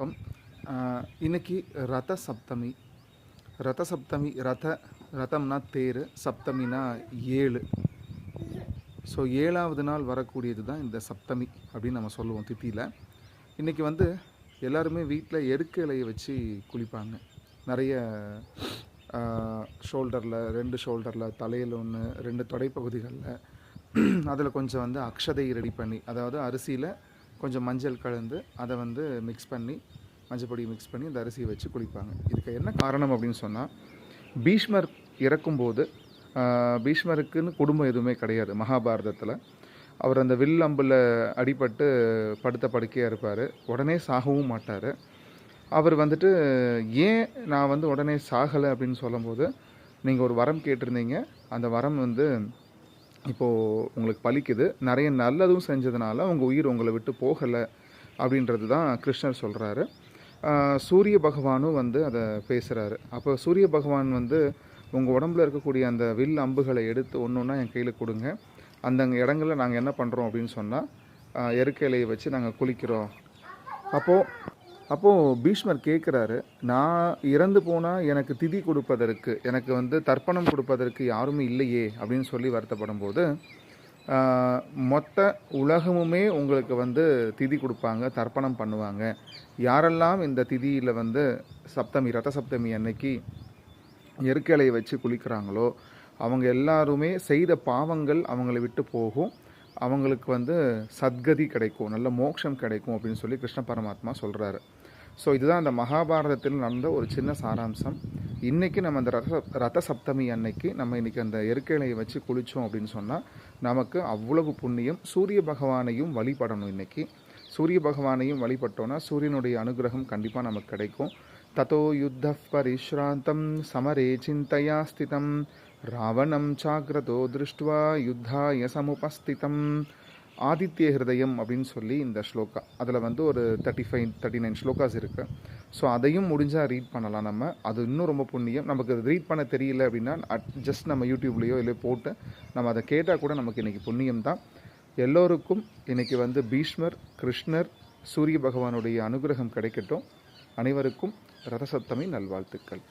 வணக்கம். இன்னைக்கு ரத சப்தமி. ரத சப்தமி ரத ரதம்னா தேர் சப்தமினா ஏழு. ஸோ ஏழாவது நாள் வரக்கூடியது தான் இந்த சப்தமி அப்படின்னு நம்ம சொல்லுவோம் தித்தியில் இன்றைக்கி வந்து எல்லாருமே வீட்டில் எருக்க இலையை வச்சு குளிப்பாங்க. நிறைய ஷோல்டரில் ரெண்டு ஷோல்டரில் தலையில் ஒன்று ரெண்டு தொடைப்பகுதிகளில். அதில் கொஞ்சம் வந்து அக்ஷதை ரெடி பண்ணி அதாவது அரிசியில் கொஞ்சம் மஞ்சள் கலந்து அதை வந்து மிக்ஸ் பண்ணி மஞ்சள் பொடி மிக்ஸ் பண்ணி இந்த அரிசியை வச்சு குளிப்பாங்க இதுக்கு என்ன காரணம் அப்படின்னு சொன்னால் பீஷ்மர் இறக்கும்போது பீஷ்மருக்குன்னு குடும்பம் எதுவுமே கிடையாது மகாபாரதத்தில். அவர் அந்த வில் அம்பில் அடிபட்டு படுத்த படுக்கையாக இருப்பார். உடனே சாகவும் மாட்டார். அவர் வந்துட்டு ஏன் நான் வந்து உடனே சாகலை? அப்படின்னு சொல்லும்போது நீங்கள் ஒரு வரம் கேட்டிருந்தீங்க. அந்த வரம் வந்து இப்போது உங்களுக்கு பலிக்குது. நிறைய நல்லதும் செஞ்சதுனால உங்கள் உயிர் உங்களை விட்டு போகலை அப்படின்றது தான் கிருஷ்ணர் சொல்கிறாரு சூரிய பகவானும் வந்து அதை பேசுகிறாரு அப்போ சூரிய பகவான் வந்து உங்கள் உடம்புல இருக்கக்கூடிய அந்த வில் அம்புகளை எடுத்து ஒன்று ஒன்றா என் கையில் கொடுங்க. அந்த இடங்களில் நாங்கள் என்ன பண்ணுறோம் அப்படின்னு சொன்னால் எருக்க இலையை வச்சு நாங்கள் குளிக்கிறோம். அப்போது அப்போது பீஷ்மர் கேட்குறாரு நான் இறந்து போனால் எனக்கு திதி கொடுப்பதற்கு எனக்கு வந்து தர்ப்பணம் கொடுப்பதற்கு யாருமே இல்லையே அப்படின்னு சொல்லி வருத்தப்படும் போது மொத்த உலகமுமே உங்களுக்கு வந்து திதி கொடுப்பாங்க தர்ப்பணம் பண்ணுவாங்க. யாரெல்லாம் இந்த திதியில் வந்து சப்தமி ரத சப்தமி அன்னைக்கு எருக்கலையை வச்சு குளிக்கிறாங்களோ அவங்க எல்லாருமே செய்த பாவங்கள் அவங்கள விட்டு போகும். அவங்களுக்கு வந்து சத்கதி கிடைக்கும் நல்ல மோட்சம் கிடைக்கும் அப்படின்னு சொல்லி கிருஷ்ண பரமாத்மா சொல்கிறாரு ஸோ இதுதான் அந்த மகாபாரதத்தில் நடந்த ஒரு சின்ன சாராம்சம். இன்றைக்கி நம்ம அந்த ரத ரத சப்தமி அன்னைக்கு நம்ம இன்றைக்கி அந்த எருக்கலையை வச்சு குளித்தோம் அப்படின்னு சொன்னால் நமக்கு அவ்வளவு புண்ணியம் சூரிய பகவானையும் வழிபடணும் இன்றைக்கி சூரிய பகவானையும் வழிபட்டோன்னா சூரியனுடைய அனுகிரகம் கண்டிப்பாக நமக்கு கிடைக்கும். ததோ युद्धः பரிஷ்ராந்தம் சமரே சிந்தையா ஸ்திதம் ராவணம் चाग्रतो दृष्ट्वा யுத்தாய சமுபஸ்திதம் ஆதித்ய ஹிருதயம் அப்படின்னு சொல்லி இந்த ஸ்லோகா. அதில் வந்து ஒரு thirty five thirty nine slokas இருக்குது ஸோ அதையும் முடிஞ்சால் ரீட் பண்ணலாம் நம்ம. அது இன்னும் ரொம்ப புண்ணியம். நமக்கு ரீட் பண்ண தெரியல அப்படின்னா ஜஸ்ட் நம்ம யூடியூப்லேயோ இல்லை போட்டு நம்ம அதை கேட்டால் கூட நமக்கு இன்றைக்கி புண்ணியம் தான். எல்லோருக்கும் இன்றைக்கி வந்து பீஷ்மர் கிருஷ்ணர் சூரிய பகவானுடைய அனுகிரகம் கிடைக்கட்டும். அனைவருக்கும் ரதசப்தமி நல்வாழ்த்துக்கள்.